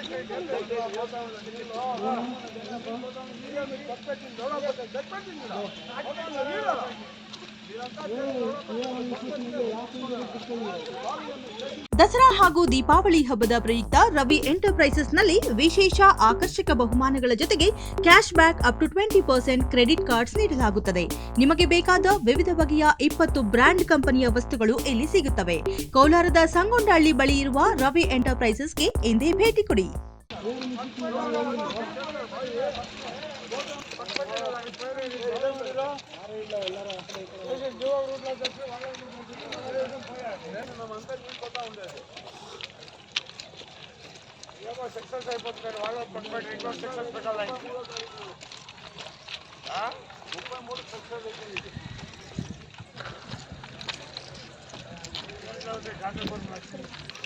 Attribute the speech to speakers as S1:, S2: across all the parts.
S1: దక్కింది దక్కింది
S2: ದಸರಾ ಹಾಗೂ ದೀಪಾವಳಿ ಹಬ್ಬದ ಪ್ರಯುಕ್ತ ರವಿ ಎಂಟರ್ಪ್ರೈಸಸ್ನಲ್ಲಿ ವಿಶೇಷ ಆಕರ್ಷಕ ಬಹುಮಾನಗಳ ಜೊತೆಗೆ cash back up to twenty percent credit cards ನೀಡಲಾಗುತ್ತದೆ. ನಿಮಗೆ ಬೇಕಾದ ವಿವಿಧ ಬಗೆಯ ಇಪ್ಪತ್ತು ಬ್ರ್ಯಾಂಡ್ ಕಂಪನಿಯ ವಸ್ತುಗಳು ಇಲ್ಲಿ ಸಿಗುತ್ತವೆ. ಕೋಲಾರದ ಸಂಗೊಂಡಹಳ್ಳಿ ಬಳಿ ಇರುವ ರವಿ ಎಂಟರ್ಪ್ರೈಸಸ್ಗೆ ಎಂದೇ ಭೇಟಿ ಕೊಡಿ.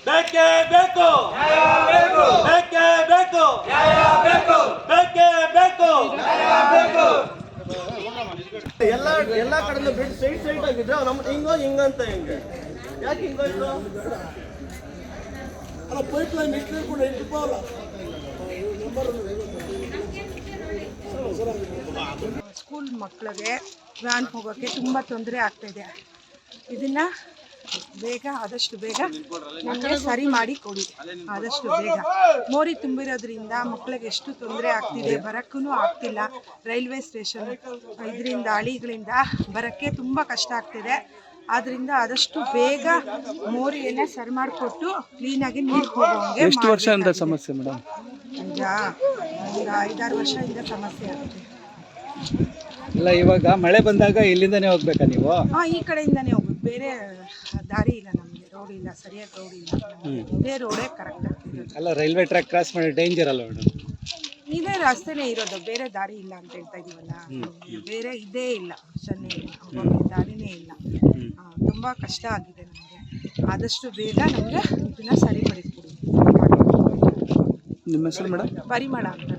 S3: ಬೇಕೇ ಬೇಕು ಬೇಕೇ ಬೇಕು ಬೇಕೇ
S4: ಎಲ್ಲ ಎಲ್ಲ ಕಡೆನೂ ಬಿಟ್ಟು ಸೈಡ್ ಸೈಡ್ ಆಗಿದ್ರೆ ನಮ್ಮ ಹಿಂಗೋ ಹಿಂಗಂತ ಹೆಂಗೆ? ಯಾಕೆ ಹಿಂಗಾಯ್ತು ಅಲ್ಲ ಪೈಪ್ ಲೈನ್ ಇಷ್ಟು ಕೂಡ ಇಟ್ಕೋಲ್ಲ
S5: ಸ್ಕೂಲ್ ಮಕ್ಕಳಿಗೆ ವ್ಯಾನ್ ಹೋಗೋಕ್ಕೆ ತುಂಬ ತೊಂದರೆ ಆಗ್ತಾಯಿದೆ ಇದನ್ನ ಬೇಗ ಆದಷ್ಟು ಬೇಗ ನಮಗೆ ಸರಿ ಮಾಡಿ ಕೊಡಿ. ಆದಷ್ಟು ಬೇಗ. ಮೋರಿ ತುಂಬಿರೋದ್ರಿಂದ ಮಕ್ಕಳಿಗೆ ಎಷ್ಟು ತೊಂದರೆ ಆಗ್ತಿದೆ ಬರೋಕ್ಕೂ ಆಗ್ತಿಲ್ಲ. ರೈಲ್ವೆ ಸ್ಟೇಷನ್ ಇದರಿಂದ ಹಳಿಗಳಿಂದ ಬರೋಕ್ಕೆ ತುಂಬ ಕಷ್ಟ ಆಗ್ತಿದೆ. ಆದ್ರಿಂದ ಆದಷ್ಟು ಬೇಗ ಮೋರಿಯನ್ನ ಸರಿ ಮಾಡಿಕೊಟ್ಟು ಕ್ಲೀನಾಗಿ ನೀರು ಹೋಗೋಂಗೆ
S1: ಎಷ್ಟು ವರ್ಷದಿಂದ ಸಮಸ್ಯೆ ಮೇಡಮ್
S5: ಈಗ ಒಂದು ಐದಾರು ವರ್ಷದಿಂದ ಸಮಸ್ಯೆ ಆಗಿದೆ.
S1: ಇಲ್ಲ ಇವಾಗ ಮಳೆ ಬಂದಾಗ ಇಲ್ಲಿಂದನೇ ಹೋಗ್ಬೇಕಾ ನೀವು?
S5: ಹಾ ಈ ಕಡೆಯಿಂದಾನೇ ಹೋಗ್ಬೇಕು. ಬೇರೆ ದಾರಿ ಇಲ್ಲ ನಮಗೆ ರೋಡ್ ಇಲ್ಲ ಸರಿಯಾಗಿ ರೋಡ್ ಇಲ್ಲ. ಇದೇ ರೋಡೇ ಕರೆಕ್ಟ್ ಆಗ್ತಿರೋದು
S1: ಅಲ್ಲ ರೈಲ್ವೆ ಟ್ರ್ಯಾಕ್ ಕ್ರಾಸ್ ಮಾಡಿ ಡೇಂಜರ್ ಅಲ್ಲ ಮೇಡಮ್?
S5: ಇದೇ ರಸ್ತೆನೇ ಇರೋದು ಬೇರೆ ದಾರಿ ಇಲ್ಲ ಅಂತ ಹೇಳ್ತಾ ಇದೀವಲ್ಲ? ಬೇರೆ ಇದೇ ಇಲ್ಲ ಆಪ್ಷನ್ನೇ ಇಲ್ಲ ದಾರಿನೇ ಇಲ್ಲ. ಆ, ತುಂಬಾ ಕಷ್ಟ ಆಗಿದೆ ನಮಗೆ. ಆದಷ್ಟು ಬೇಗ ನಮಗೆ ಇದನ್ನ ಸರಿಪಡಿಸ್ಕೊಡಿ.
S1: ನಿಮ್ಮ ಹೆಸರು ಮೇಡಮ್?
S5: ಪರಿಮಳ ಅಂತ.